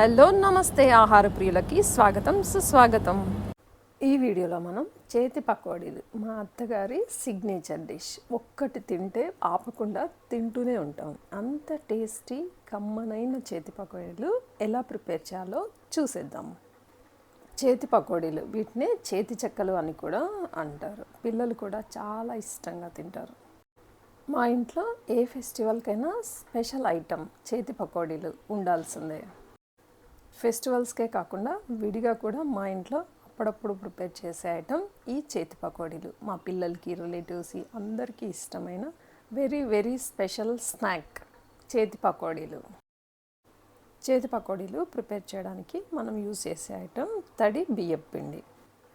Hello నమస్తే ఆహార ప్రియులకి స్వాగతం సుస్వాగతం. ఈ వీడియోలో మనం చేతి పకోడీలు. మా అత్తగారి సిగ్నేచర్ డిష్ ఒక్కటి తింటే ఆపకుండా తింటూనే ఉంటాం. అంత టేస్టీ కమ్మనైన చేతి పకోడీలు ఎలా ప్రిపేర్ చేయాలో చూసేద్దాం. చేతి పకోడీలు వీటిని చేతి చెక్కలు అని కూడా అంటారు. పిల్లలు కూడా చాలా ఇష్టంగా తింటారు. మా ఇంట్లో ఏ ఫెస్టివల్కైనా స్పెషల్ ఐటమ్ చేతి పకోడీలు ఉండాల్సిందే. ఫెస్టివల్స్కే కాకుండా విడిగా కూడా మా ఇంట్లో అప్పుడప్పుడు ప్రిపేర్ చేసే ఐటమ్ ఈ చేతి పకోడీలు. మా పిల్లలకి రిలేటివ్స్కి అందరికీ ఇష్టమైన వెరీ వెరీ స్పెషల్ స్నాక్ చేతి పకోడీలు. చేతి పకోడీలు ప్రిపేర్ చేయడానికి మనం యూజ్ చేసే ఐటమ్ తడి బియ్యం పిండి.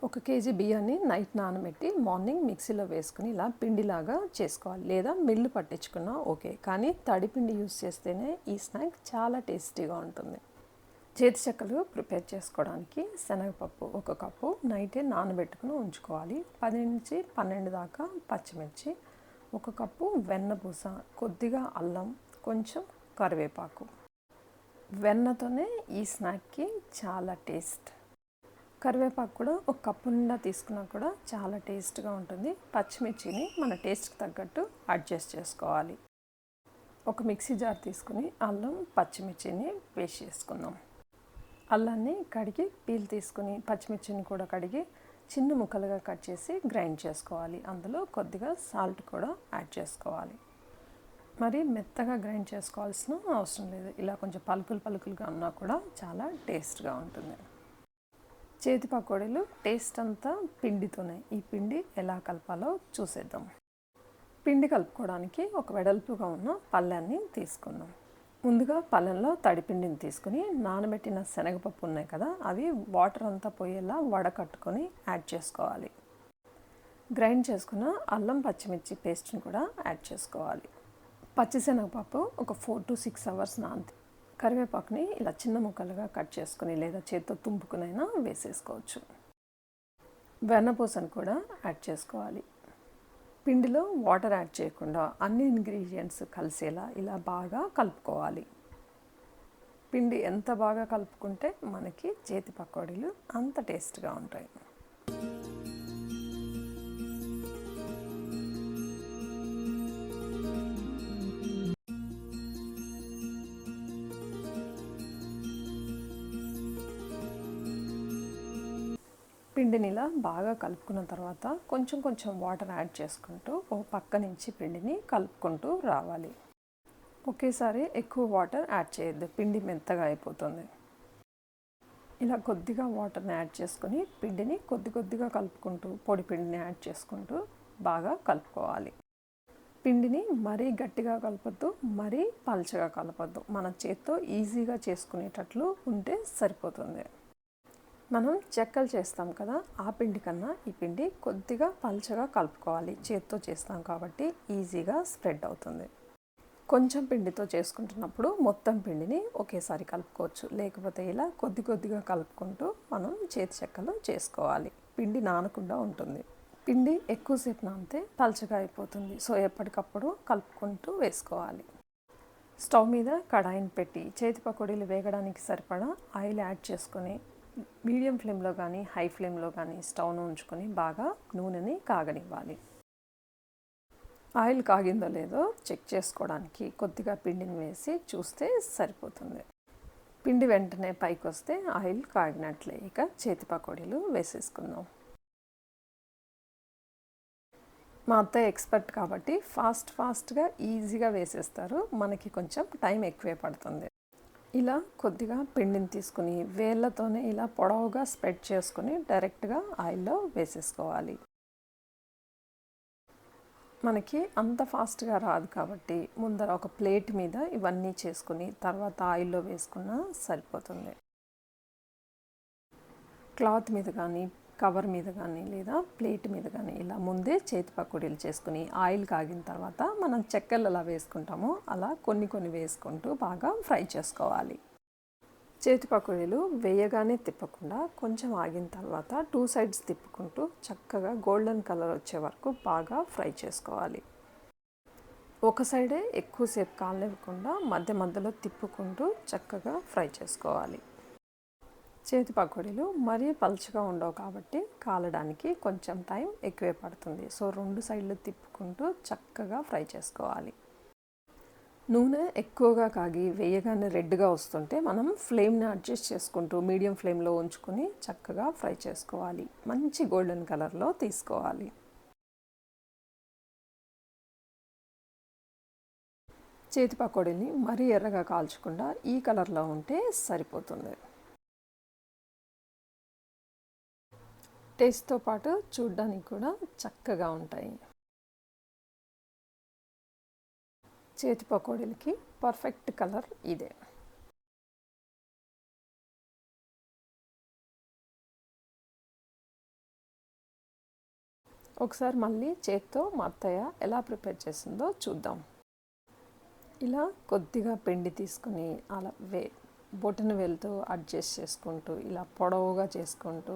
ఒక కేజీ బియ్యాన్ని నైట్ నానబెట్టి మార్నింగ్ మిక్సీలో వేసుకుని ఇలా పిండిలాగా చేసుకోవాలి. లేదా మిల్లు పట్టించుకున్నా ఓకే. కానీ తడి పిండి యూజ్ చేస్తేనే ఈ స్నాక్ చాలా టేస్టీగా ఉంటుంది. చేతి చెక్కలు ప్రిపేర్ చేసుకోవడానికి శనగపప్పు ఒక కప్పు నైటే నానబెట్టుకుని ఉంచుకోవాలి. పది నుంచి పన్నెండు దాకా పచ్చిమిర్చి ఒక కప్పు వెన్నపూస కొద్దిగా అల్లం కొంచెం కరివేపాకు. వెన్నతోనే ఈ స్నాక్కి చాలా టేస్ట్. కరివేపాకు కూడా ఒక కప్పు నిండా తీసుకున్నా కూడా చాలా టేస్ట్గా ఉంటుంది. పచ్చిమిర్చిని మన టేస్ట్కి తగ్గట్టు అడ్జస్ట్ చేసుకోవాలి. ఒక మిక్సీ జార్ తీసుకుని అల్లం పచ్చిమిర్చిని పేస్ట్ చేసుకుందాం. అల్లాన్ని కడిగి పీల్ తీసుకుని పచ్చిమిర్చిని కూడా కడిగి చిన్న ముక్కలుగా కట్ చేసి గ్రైండ్ చేసుకోవాలి. అందులో కొద్దిగా సాల్ట్ కూడా యాడ్ చేసుకోవాలి. మరి మెత్తగా గ్రైండ్ చేసుకోవాల్సిన అవసరం లేదు. ఇలా కొంచెం పలుకులు పలుకులుగా ఉన్నా కూడా చాలా టేస్ట్గా ఉంటుంది. చేతి పకోడీలు టేస్ట్ అంతా పిండితోనే. ఈ పిండి ఎలా కలపాలో చూసేద్దాం. పిండి కలుపుకోవడానికి ఒక వెడల్పుగా ఉన్న పళ్ళాన్ని తీసుకుందాం. ముందుగా పళ్ళెంలో తడిపిండిని తీసుకుని నానబెట్టిన శనగపప్పు ఉన్నాయి కదా అవి వాటర్ అంతా పోయేలా వడకట్టుకొని యాడ్ చేసుకోవాలి. గ్రైండ్ చేసుకున్న అల్లం పచ్చిమిర్చి పేస్ట్ని కూడా యాడ్ చేసుకోవాలి. పచ్చిశనగపప్పు ఒక ఫోర్ టు సిక్స్ అవర్స్ నాంతి కరివేపాకుని ఇలా చిన్న ముక్కలుగా కట్ చేసుకుని లేదా చేత్తో తుంపుకునైనా వేసేసుకోవచ్చు. వెన్నపూసను కూడా యాడ్ చేసుకోవాలి. పిండిలో వాటర్ యాడ్ చేయకుండా అన్ని ఇంగ్రీడియంట్స్ కలిసేలా ఇలా బాగా కలుపుకోవాలి. పిండి ఎంత బాగా కలుపుకుంటే మనకి చేతి పకోడీలు అంత టేస్ట్గా ఉంటాయి. పిండిని ఇలా బాగా కలుపుకున్న తర్వాత కొంచెం కొంచెం వాటర్ యాడ్ చేసుకుంటూ ఓ పక్క నుంచి పిండిని కలుపుకుంటూ రావాలి. ఒకేసారి ఎక్కువ వాటర్ యాడ్ చేయొద్దు. పిండి మెత్తగా అయిపోతుంది. ఇలా కొద్దిగా వాటర్ని యాడ్ చేసుకొని పిండిని కొద్ది కొద్దిగా కలుపుకుంటూ పొడి పిండిని యాడ్ చేసుకుంటూ బాగా కలుపుకోవాలి. పిండిని మరీ గట్టిగా కలపద్దు మరీ పల్చగా కలపద్దు. మన చేత్తో ఈజీగా చేసుకునేటట్లు ఉంటే సరిపోతుంది. మనం చెక్కలు చేస్తాం కదా ఆ పిండి కన్నా ఈ పిండి కొద్దిగా పల్చగా కలుపుకోవాలి. చేత్తో చేస్తాం కాబట్టి ఈజీగా స్ప్రెడ్ అవుతుంది. కొంచెం పిండితో చేసుకుంటున్నప్పుడు మొత్తం పిండిని ఒకేసారి కలుపుకోవచ్చు. లేకపోతే ఇలా కొద్ది కొద్దిగా కలుపుకుంటూ మనం చేతి చెక్కలు చేసుకోవాలి. పిండి నానకుండా ఉంటుంది. పిండి ఎక్కువసేపు నానితే పల్చగా అయిపోతుంది. సో ఎప్పటికప్పుడు కలుపుకుంటూ వేసుకోవాలి. స్టవ్ మీద కడాయిని పెట్టి చేతి పకోడీలు వేగడానికి సరిపడా ఆయిల్ యాడ్ చేసుకొని మీడియం ఫ్లేమ్లో కానీ హై ఫ్లేమ్లో కానీ స్టవ్ను ఉంచుకొని బాగా నూనెని కాగనివ్వాలి. ఆయిల్ కాగిందో లేదో చెక్ చేసుకోవడానికి కొద్దిగా పిండిని వేసి చూస్తే సరిపోతుంది. పిండి వెంటనే పైకి వస్తే ఆయిల్ కాగినట్లే ఇక చేతి పకోడీలు వేసేసుకుందాం. మా అత్తయ్య ఎక్స్పర్ట్ కాబట్టి ఫాస్ట్ ఫాస్ట్గా ఈజీగా వేసేస్తారు. మనకి కొంచెం టైం ఎక్కువే పడుతుంది. ఇలా కొద్దిగా పిండిని తీసుకుని వేళ్ళతోనే ఇలా పొడవుగా స్ప్రెడ్ చేసుకుని డైరెక్ట్గా ఆయిల్లో వేసేసుకోవాలి. మనకి అంత ఫాస్ట్గా రాదు కాబట్టి ముందర ఒక ప్లేట్ మీద ఇవన్నీ చేసుకుని తర్వాత ఆయిల్లో వేసుకున్నా సరిపోతుంది. క్లాత్ మీద కానీ కవర్ మీద కానీ లేదా ప్లేట్ మీద కానీ ఇలా ముందే చేతి పకోడీలు చేసుకుని ఆయిల్ కాగిన తర్వాత మనం చెక్కలు అలా వేసుకుంటామో అలా కొన్ని కొన్ని వేసుకుంటూ బాగా ఫ్రై చేసుకోవాలి. చేతి పకోడీలు వేయగానే తిప్పకుండా కొంచెం ఆగిన తర్వాత టూ సైడ్స్ తిప్పుకుంటూ చక్కగా గోల్డెన్ కలర్ వచ్చే వరకు బాగా ఫ్రై చేసుకోవాలి. ఒక సైడే ఎక్కువసేపు కాలనివ్వకుండా మధ్య మధ్యలో తిప్పుకుంటూ చక్కగా ఫ్రై చేసుకోవాలి. చేతి పకోడీలు మరీ పలుచగా ఉండవు కాబట్టి కాలడానికి కొంచెం టైం ఎక్కువే పడుతుంది. సో రెండు సైడ్లు తిప్పుకుంటూ చక్కగా ఫ్రై చేసుకోవాలి. నూనె ఎక్కువగా కాగి వేయగానే రెడ్గా వస్తుంటే మనం ఫ్లేమ్ని అడ్జస్ట్ చేసుకుంటూ మీడియం ఫ్లేమ్లో ఉంచుకొని చక్కగా ఫ్రై చేసుకోవాలి. మంచి గోల్డెన్ కలర్లో తీసుకోవాలి. చేతి పకోడీని మరీ ఎర్రగా కాల్చకుండా ఈ కలర్లో ఉంటే సరిపోతుంది. టేస్ట్తో పాటు చూడ్డానికి కూడా చక్కగా ఉంటాయి. చేతి పకోడీలకి పర్ఫెక్ట్ కలర్ ఇదే. ఒకసారి మళ్ళీ చేత్తో మా అత్తయ్య ఎలా ప్రిపేర్ చేసిందో చూద్దాం. ఇలా కొద్దిగా పిండి తీసుకుని అలా వే బొటన వేలుతో అడ్జస్ట్ చేసుకుంటూ ఇలా పొడవుగా చేసుకుంటూ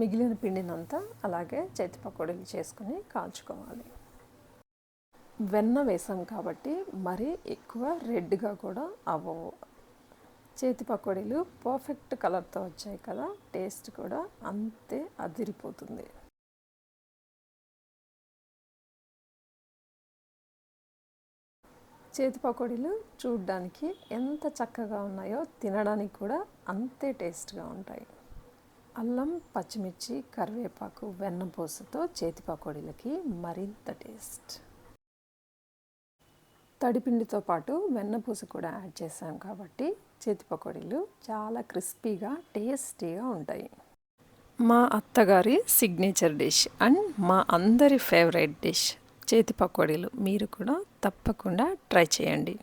మిగిలిన పిండినంతా అలాగే చేతి పకోడీలు చేసుకుని కాల్చుకోవాలి. వెన్న వేసాం కాబట్టి మరీ ఎక్కువ రెడ్గా కూడా అవ్వవు. చేతి పకోడీలు పర్ఫెక్ట్ కలర్తో వచ్చాయి కదా టేస్ట్ కూడా అంతే అదిరిపోతుంది. చేతి పకోడీలు చూడ్డానికి ఎంత చక్కగా ఉన్నాయో తినడానికి కూడా అంతే టేస్ట్గా ఉంటాయి. అల్లం పచ్చిమిర్చి కరివేపాకు వెన్నపూసతో చేతి పకోడీలకి మరింత టేస్ట్. తడిపిండితో పాటు వెన్నపూస కూడా యాడ్ చేసాం కాబట్టి చేతి పకోడీలు చాలా క్రిస్పీగా టేస్టీగా ఉంటాయి. మా అత్తగారి సిగ్నేచర్ డిష్ అండ్ మా అందరి ఫేవరెట్ డిష్ చేతి పకోడీలు మీరు కూడా తప్పకుండా ట్రై చేయండి.